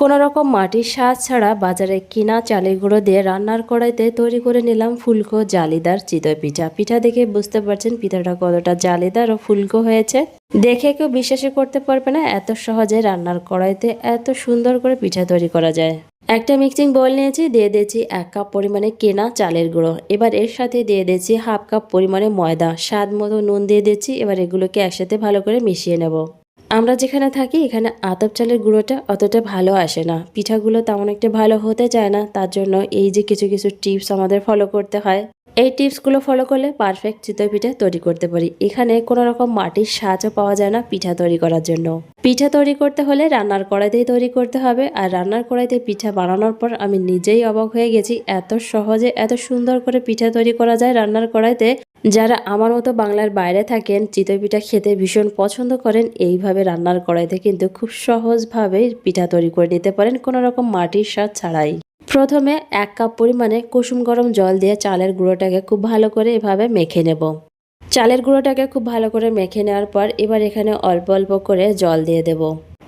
কোনো রকম মাটির স্বাদ ছাড়া বাজারে কিনা চালের গুঁড়ো দিয়ে রান্নার কড়াইতে তৈরি করে নিলাম ফুলকো জালিদার চিতই পিঠা। পিঠা দেখে বুঝতে পারছেন পিঠাটা কতটা জালিদার ও ফুলকো হয়েছে। দেখে কেউ বিশ্বাসই করতে পারবে না এত সহজে রান্নার কড়াইতে এত সুন্দর করে পিঠা তৈরি করা যায়। একটা মিক্সিং বোল নিয়েছি, দিয়ে দিয়েছি এক কাপ পরিমাণে কেনা চালের গুঁড়ো। এবার এর সাথে দিয়ে দিয়েছি হাফ কাপ পরিমাণে ময়দা। স্বাদ মতো নুন দিয়ে দিচ্ছি এবার এগুলোকে একসাথে ভালো করে মিশিয়ে নেব। আমরা যেখানে থাকি, এখানে আতপ চালের গুঁড়োটা অতটা ভালো আসে না। পিঠাগুলো তেমন একটা ভালো হতে চায় না, তার জন্য এই যে কিছু কিছু টিপস আমাদের ফলো করতে হয়। এই টিপসগুলো ফলো করলে পারফেক্ট চিতই পিঠা তৈরি করতে পারি। এখানে কোনো রকম মাটির সাহায্য পাওয়া যায় না পিঠা তৈরি করার জন্য। পিঠা তৈরি করতে হলে রান্নার কড়াইতেই তৈরি করতে হবে। আর রান্নার কড়াইতে পিঠা বানানোর পর আমি নিজেই অবাক হয়ে গেছি এত সহজে এত সুন্দর করে পিঠা তৈরি করা যায় রান্নার কড়াইতে। যারা আমার মতো বাংলার বাইরে থাকেন, চিতই পিঠা খেতে ভীষণ পছন্দ করেন, এইভাবে রান্নার কড়াইতে কিন্তু খুব সহজভাবে পিঠা তৈরি করে নিতে পারেন। কোনো রকম মাটির স্বাদ ছাড়াই। প্রথমে এক কাপ পরিমাণে কুসুম গরম জল দিয়ে চালের গুঁড়োটাকে খুব ভালো করে এভাবে মেখে নেব। চালের গুঁড়োটাকে খুব ভালো করে মেখে নেওয়ার পর এবার এখানে অল্প অল্প করে জল দিয়ে দেব।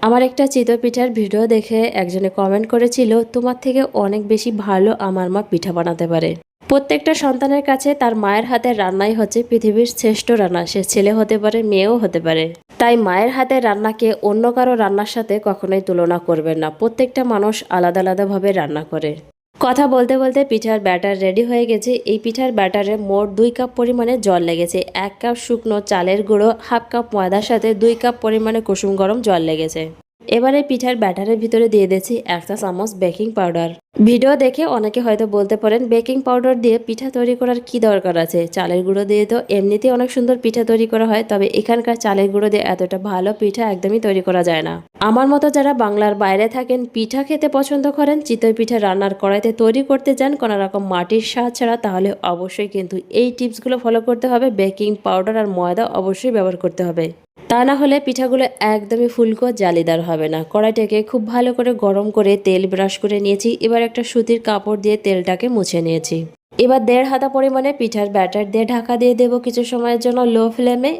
আমার একটা চিতই পিঠার ভিডিও দেখে একজনে কমেন্ট করেছিল, তোমার থেকে অনেক বেশি ভালো আমার মা পিঠা বানাতে পারে। প্রত্যেকটা সন্তানের কাছে তার মায়ের হাতের রান্নাই হচ্ছে পৃথিবীর শ্রেষ্ঠ রান্না। সে ছেলে হতে পারে, মেয়েও হতে পারে। তাই মায়ের হাতের রান্নাকে অন্য কারও রান্নার সাথে কখনোই তুলনা করবেন না। প্রত্যেকটা মানুষ আলাদা আলাদাভাবে রান্না করে। কথা বলতে বলতে পিঠার ব্যাটার রেডি হয়ে গেছে। এই পিঠার ব্যাটারে মোট দুই কাপ পরিমাণে জল লেগেছে। এক কাপ শুকনো চালের গুঁড়ো, হাফ কাপ ময়দার সাথে দুই কাপ পরিমাণে কুসুম গরম জল লেগেছে। এবারে পিঠার ব্যাটারের ভিতরে দিয়ে দিয়েছি একটা চামচ বেকিং পাউডার। ভিডিও দেখে অনেকে হয়তো বলতে পারেন, বেকিং পাউডার দিয়ে পিঠা তৈরি করার কি দরকার আছে? চালের গুঁড়ো দিয়ে তো এমনিতেই অনেক সুন্দর পিঠা তৈরি করা হয়, তবে এখানকার চালের গুঁড়ো দিয়ে এতটা ভালো পিঠা একদমই তৈরি করা যায় না। আমার মতো যারা বাংলার বাইরে থাকেন, পিঠা খেতে পছন্দ করেন, চিতই পিঠা রান্নার কড়াইতে তৈরি করতে চান কোনো রকম মাটির স্বাদ ছাড়া, তাহলে অবশ্যই কিন্তু এই টিপসগুলো ফলো করতে হবে। বেকিং পাউডার আর ময়দা অবশ্যই ব্যবহার করতে হবে। তা না হলে পিঠাগুলো একদমই ফুলকো জালিদার হবে না। কড়াইটাকে খুব ভালো করে গরম করে তেল ব্রাশ করে নিয়েছি। এবার একটা সুতির কাপড় দিয়ে তেলটাকে মুছে নিয়েছি। এবার দেড় হাতা পরিমাণে পিঠার ব্যাটার দিয়ে ঢাকা দিয়ে দেবো কিছু সময়ের জন্য লো ফ্লেমে।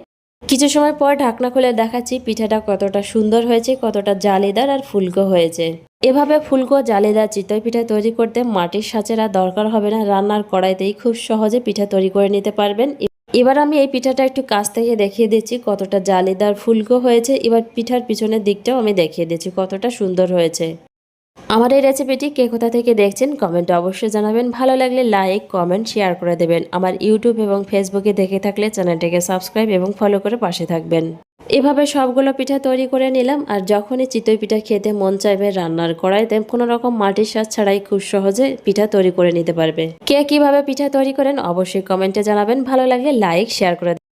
কিছু সময় পর ঢাকনা খুলে দেখাচ্ছি পিঠাটা কতটা সুন্দর হয়েছে, কতটা জালিদার আর ফুলকো হয়েছে। এভাবে ফুলকো জালিদার চিতই পিঠা তৈরি করতে মাটির সাঁচের আর দরকার হবে না। রান্নার কড়াইতেই খুব সহজে পিঠা তৈরি করে নিতে পারবেন। এবার আমি এই পিঠাটা একটু কাছ থেকে দেখিয়ে দিচ্ছি, কতটা জালিদার ফুলকো হয়েছে। এবার পিঠার পিছনের দিকটাও আমি দেখিয়ে দিচ্ছি, কতটা সুন্দর হয়েছে। আমার এই রেসিপিটি কে কোথা থেকে দেখছেন কমেন্টে অবশ্যই জানাবেন। ভালো লাগলে লাইক কমেন্ট শেয়ার করে দেবেন। আমার ইউটিউব এবং ফেসবুকে দেখে থাকলে চ্যানেলটিকে সাবস্ক্রাইব এবং ফলো করে পাশে থাকবেন। এভাবে সবগুলো পিঠা তৈরি করে নিলাম আর যখনই চিতই পিঠা খেতে মন চাইবে রান্নার কড়াইতে, কোনো রকম মাটির স্বাদ ছাড়াই খুব সহজে পিঠা তৈরি করে নিতে পারবে। কে কীভাবে পিঠা তৈরি করেন অবশ্যই কমেন্টে জানাবেন। ভালো লাগলে লাইক, শেয়ার করে